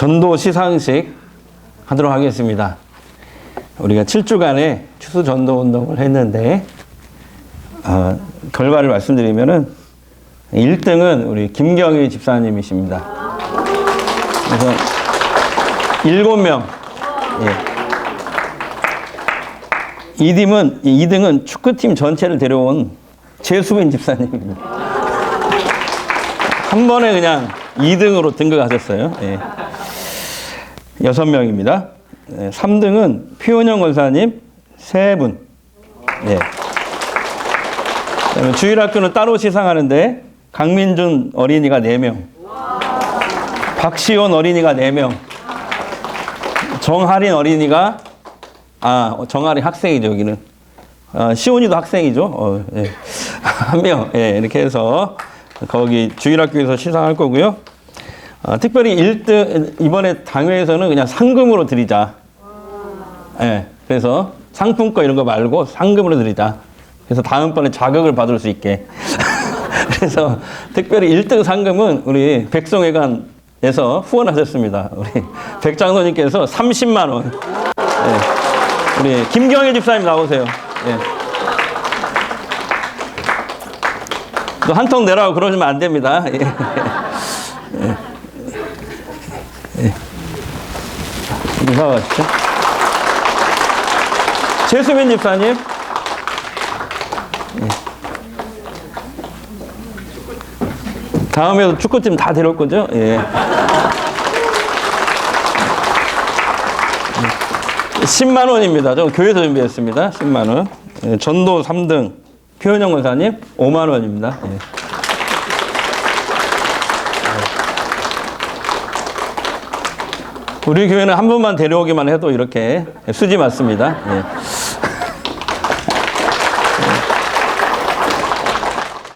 전도 시상식 하도록 하겠습니다. 우리가 7주간의 추수 전도 운동을 했는데 어, 결과를 말씀드리면은 1등은 우리 김경희 집사님이십니다. 그래서 7명. 예. 2등은 2등은 축구팀 전체를 데려온 최수빈 집사님입니다. 한 번에 그냥 2등으로 등극하셨어요. 예. 6명입니다. 3등은 표현영 권사님 3분. 예. 그다음에 주일학교는 따로 시상하는데 강민준 어린이가 4명. 박시온 어린이가 4명. 정하린 어린이가 아, 정하린 학생이죠, 여기는. 아, 시온이도 학생이죠. 어, 예. 한 명. 예, 이렇게 해서 거기 주일학교에서 시상할 거고요. 아, 특별히 1등, 이번에 당회에서는 그냥 상금으로 드리자. 예, 그래서 상품권 이런 거 말고 상금으로 드리자. 그래서 다음번에 자격을 받을 수 있게. 그래서 특별히 1등 상금은 우리 백성회관에서 후원하셨습니다. 우리 백장로님께서 30만 원. 예. 우리 김경일 집사님 나오세요. 예. 또한통 내라고 그러시면 안 됩니다. 예. 예. 예. 인사 가시죠. 최수민 집사님. 예. 다음에도 축구팀 다 데려올 거죠? 예. 10만 원입니다. 저 교회에서 준비했습니다. 10만 원. 예, 전도 3등 표현영 권사님 5만 원입니다. 예. 우리 교회는 한 번만 데려오기만 해도 이렇게 쓰지 맞습니다. 예.